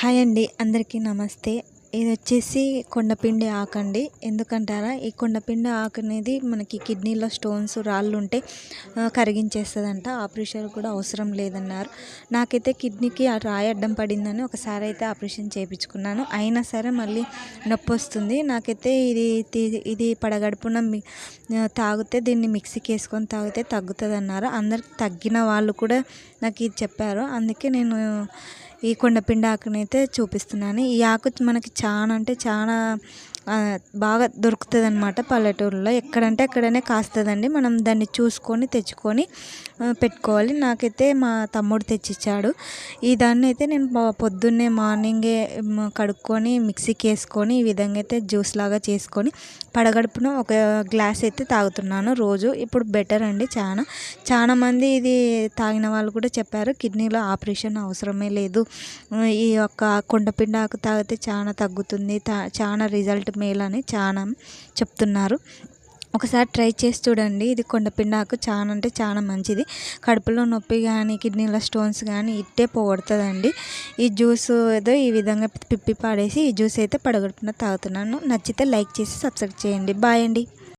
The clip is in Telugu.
హాయ్ అండి అందరికీ నమస్తే. ఇది వచ్చేసి కొండపిండి ఆకు అండి ఎందుకంటారా ఈ కొండపిండి ఆకు అనేది మనకి కిడ్నీలో స్టోన్స్ రాళ్ళు ఉంటే కరిగించేస్తుందంట. ఆపరేషన్ కూడా అవసరం లేదన్నారు. నాకైతే కిడ్నీకి ఆ రాయి అడ్డం పడిందని ఒకసారి అయితే ఆపరేషన్ చేయించుకున్నాను. అయినా సరే మళ్ళీ నొప్పి వస్తుంది. నాకైతే ఇది ఇది పడగడుపున మి- తాగితే దీన్ని మిక్సీకి వేసుకొని తాగితే తగ్గుతుంది అన్నారు అందరికి తగ్గిన వాళ్ళు కూడా నాకు ఇది చెప్పారు. అందుకే నేను ఈ కొండపిండి ఆకునైతే చూపిస్తున్నాను. ఈ ఆకు మనకి చాలా అంటే చాలా బాగా దొరుకుతుంది అనమాట పల్లెటూరులో. ఎక్కడంటే అక్కడనే కాస్తుందండి. మనం దాన్ని చూసుకొని తెచ్చుకొని పెట్టుకోవాలి. నాకైతే మా తమ్ముడు తెచ్చిచ్చాడు. ఈ దాన్ని అయితే నేను పొద్దున్నే మార్నింగే కడుక్కొని మిక్సీకి వేసుకొని ఈ విధంగా అయితే జ్యూస్ లాగా చేసుకొని పడగడుపున ఒక గ్లాస్ అయితే తాగుతున్నాను రోజు. ఇప్పుడు బెటర్ అండి చాలా చాలా మంది ఇది తాగిన వాళ్ళు కూడా చెప్పారు కిడ్నీలో ఆపరేషన్ అవసరమే లేదు. ఈ యొక్క కొండపిండి ఆకు తాగితే చాలా తగ్గుతుంది. తా- చాలా రిజల్ట్ మేల్ అని చాలా చెప్తున్నారు. ఒకసారి ట్రై చేసి చూడండి. ఇది కొండపిండి ఆకు చాలా అంటే చాలా మంచిది. కడుపులో నొప్పి కానీ కిడ్నీలో స్టోన్స్ కానీ ఇట్టే పోగొడుతుందండి. ఈ జ్యూస్ ఏదో ఈ విధంగా పిప్పి పాడేసి ఈ జ్యూస్ అయితే పడగొట్టుకున్న తాగుతున్నాను. నచ్చితే లైక్ చేసి సబ్స్క్రైబ్ చేయండి. బాయ్ అండి.